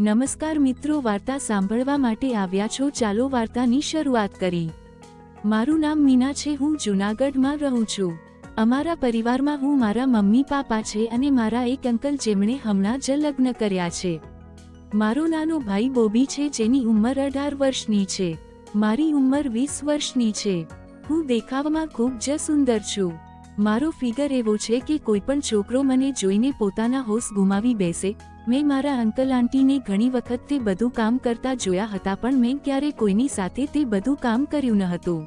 નમસ્કાર મિત્રો, વાર્તા સાંભળવા માટે આવ્યા છો. ચાલો વાર્તાની શરૂઆત કરી. મારું નામ મીના છે. હું જૂનાગઢમાં રહું છું. અમારા પરિવારમાં હું મારા મમ્મી, પાપા છે અને મારા એક અંકલ જેમણે હમણાં જ લગ્ન કર્યા છે. મારો નાનો ભાઈ બોબી છે, જેની ઉંમર અઢાર વર્ષની છે. મારી ઉંમર વીસ વર્ષની છે. હું દેખાવમાં ખૂબ જ સુંદર છું. મારો ફિગર એવો છે કે કોઈ પણ છોકરો મને જોઈને પોતાના હોશ ગુમાવી બેસે મેં મારા અંકલ આંટીને ઘણી વખત તે બધું કામ કરતા જોયા હતા, પણ મેં ક્યારે કોઈની સાથે તે બધું કામ કર્યું ન હતું.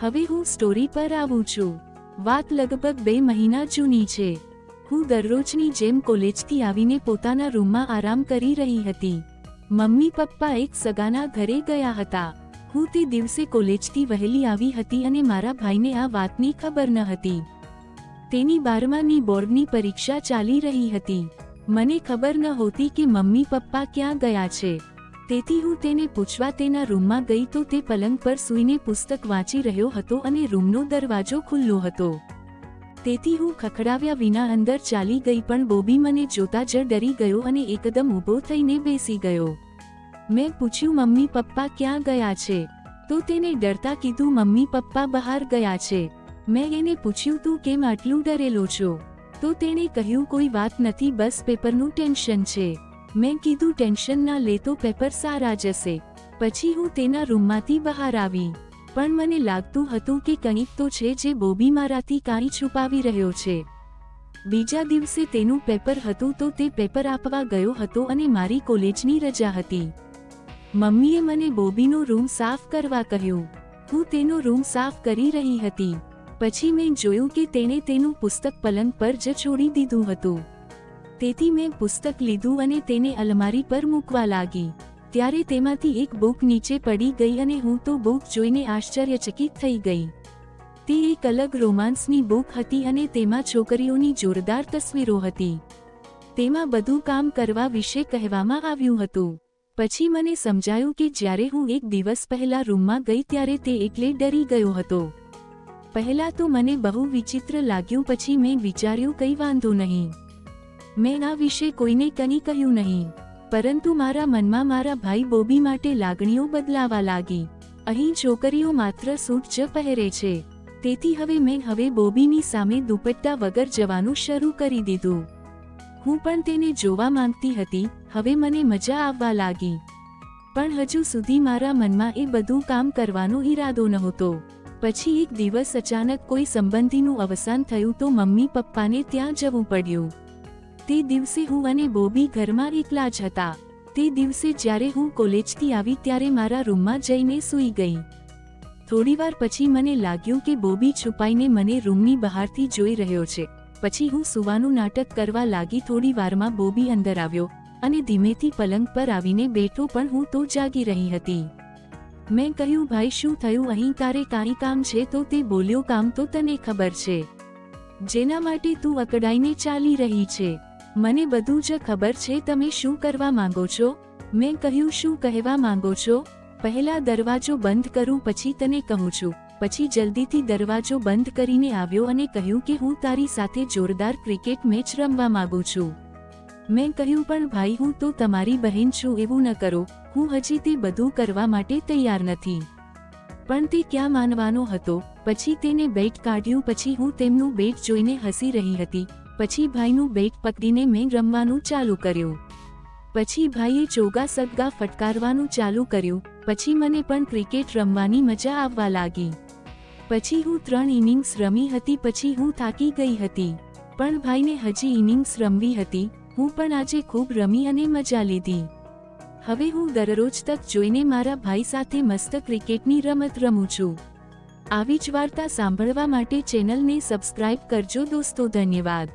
હવે હું સ્ટોરી પર આવું છું. વાત લગભગ બે મહિના જૂની છે. હું દરરોજની જેમ કોલેજથી આવીને પોતાના રૂમમાં આરામ કરી રહી હતી. મમ્મી પપ્પા એક સગાના ઘરે ગયા હતા. હું તે દિવસે કોલેજથી વહેલી આવી હતી અને મારા ભાઈને આ વાતની ખબર ન હતી. તેની બારમાની બોર્ડની પરીક્ષા ચાલી રહી હતી. મને ખબર ન હોતી કે મમ્મી પપ્પા ક્યાં ગયા છે. તેથી હું તેને પૂછવા તેના રૂમમાં ગઈ તો તે પલંગ પર સૂઈને પુસ્તક વાંચી રહ્યો હતો અને રૂમનો દરવાજો ખુલ્લો હતો. તેથી હું ખખડાવ્યા વિના અંદર ચાલી ગઈ પણ બોબી મને જોતા જ ડરી ગયો અને એકદમ ઊભો થઈને બેસી ગયો. મેં પૂછ્યું, મમ્મી પપ્પા ક્યાં ગયા છે? તો તેને ડરતા કીધું, મમ્મી પપ્પા બહાર ગયા છે. મેં એને પૂછ્યું, તું કેમ આટલું ડરેલો છો? તો તેણે કહ્યું, કોઈ વાત નથી, બસ પેપરનું ટેન્શન છે. મેં કીધું, ટેન્શન ના લે તો પેપર સારા જશે. પછી હું તેના રૂમમાંથી બહાર આવી. પણ મને લાગતું હતું કે કંઈક તો છે જે બોબી મારાથી કાંઈ છુપાવી રહ્યો છે. બીજા દિવસે તેનું પેપર હતું તો તે પેપર આપવા ગયો હતો અને મારી કોલેજની રજા હતી. મમ્મીએ મને બોબીનો રૂમ સાફ કરવા કહ્યું. હું તેનો રૂમ સાફ કરી રહી હતી. પછી મેં જોયું કે તેણે તેનું પુસ્તક પલંગ પર જ છોડી દીધું હતું. તેથી મેં પુસ્તક લીધું અને તેને અલમારી પર મૂકવા લાગી. ત્યારે તેમાંથી એક બુક નીચે પડી ગઈ અને હું તો બુક જોઈને આશ્ચર્યચકિત થઈ ગઈ. તે એક અલગ રોમાન્સની બુક હતી અને તેમાં છોકરીઓની જોરદાર તસવીરો હતી. તેમાં બધું કામ કરવા વિશે કહેવામાં આવ્યું હતું. પછી મને સમજાયું કે જ્યારે હું એક દિવસ પહેલા રૂમમાં ગઈ ત્યારે તે એટલે ડરી ગયો હતો. પહેલા તો મને બહુ વિચિત્ર લાગ્યું, પછી મેં વિચાર્યું, કંઈ વાંધો નહીં. મેં આ વિશે કોઈને કંઈ કહ્યું નહીં. પરંતુ મારા મનમાં મારા ભાઈ બોબી માટે લાગણીઓ બદલાવા લાગી. અહીં છોકરીઓ માત્ર સૂટ જ પહેરે છે. તેથી હવે મેં હવે બોબીની સામે દુપટ્ટા વગર જવાનું શરૂ કરી દીધું. હું પણ તેને જોવા માંગતી હતી. હવે મને મજા આવવા લાગી. પણ હજુ સુધી મારા મનમાં એ બધું કામ કરવાનો ઈરાદો નહોતો. પછી એક દિવસ અચાનક કોઈ સંબંધીનું અવસાન થયું તો મમ્મી પપ્પાને ત્યાં જવું પડ્યું. તે દિવસે હું અને બોબી ઘરમાં એકલા જ હતા. તે દિવસે જ્યારે હું કોલેજથી આવી ત્યારે મારા રૂમમાં જઈને સૂઈ ગઈ. થોડીવાર પછી મને લાગ્યું કે બોબી છુપાઈને મને રૂમની બહારથી જોઈ રહ્યો છે. પછી હું સુવાનું નાટક કરવા લાગી થોડી વારમાં બોબી અંદર આવ્યો અને ધીમેથી પલંગ પર આવીને બેઠો પણ હું તો જાગી રહી હતી. મેં કહ્યું, ભાઈ, શું થયું? અહીં તારે કાંઈ કામ છે તો તે બોલ્યો કામ તો તને ખબર છે. જેના માટે તું અકડાઈને ચાલી રહી છે. મને બધું જ ખબર છે, તમે શું કરવા માંગો છો? મેં કહ્યું, શું કહેવા માંગો છો? પહેલા દરવાજો બંધ કરું, પછી તને કહું છું. પછી જલ્દીથી દરવાજો બંધ કરીને આવ્યો અને કહ્યું કે હું તારી સાથે જોરદાર ક્રિકેટ મેચ રમવા માંગુ છું. મેં કહ્યું, પણ ભાઈ, હું તો તમારી બહેન છું, એવું ન કરો. હું હજી તે બધું કરવા માટે તૈયાર નથી. પણ તે ક્યાં માનવાનો હતો? પછી તેને બેટ કાઢ્યું, પછી હું તેમનું બેટ જોઈને હસી રહી હતી. પછી ભાઈનું બેટ પકડીને મેં રમવાનું ચાલુ કર્યું. પછી ભાઈએ ચોગા સદગા ફટકારવાનું ચાલુ કર્યું. પછી મને પણ ક્રિકેટ રમવાની મજા આવવા લાગી. પછી હું ત્રણ ઇનિંગ્સ રમી હતી, પછી હું થાકી ગઈ હતી. પણ ભાઈને હજી ઇનિંગ્સ રમવી હતી. હું પણ આજે ખૂબ રમી અને મજા લીધી. હવે હું દરરોજ તક જોઈને મારા ભાઈ સાથે મસ્ત ક્રિકેટની રમત રમું છું. આવી જ વાર્તા સાંભળવા માટે ચેનલને સબસ્ક્રાઇબ કરજો દોસ્તો, ધન્યવાદ.